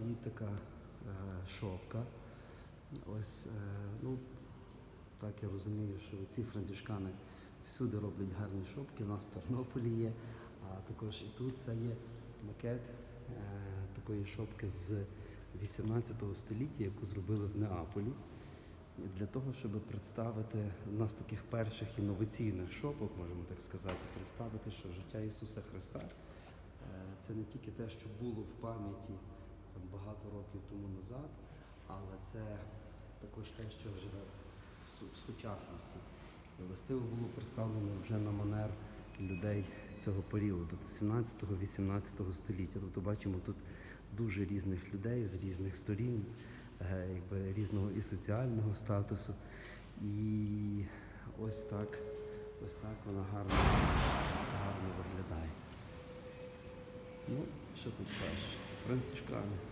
стоїть така е, шопка. Ось, е, ну, так я розумію, що ці францишкани всюди роблять гарні шопки. У нас в Тернополі є, а також і тут це є макет е, такої шопки з 18 століття, яку зробили в Неаполі. Для того, щоб представити нас таких перших інноваційних шопок, можемо так сказати, представити, що життя Ісуса Христа це не тільки те, що було в пам'яті багато років тому назад, але це також те, що живе в, сучасності. Властиво було представлено вже на манер людей цього періоду, 17-18 століття. Тобто бачимо тут дуже різних людей з різних сторін, е, якби різного і соціального статусу. І ось так, ось так вона гарно, гарно виглядає. Ну, що тут скажеш? Францишкани.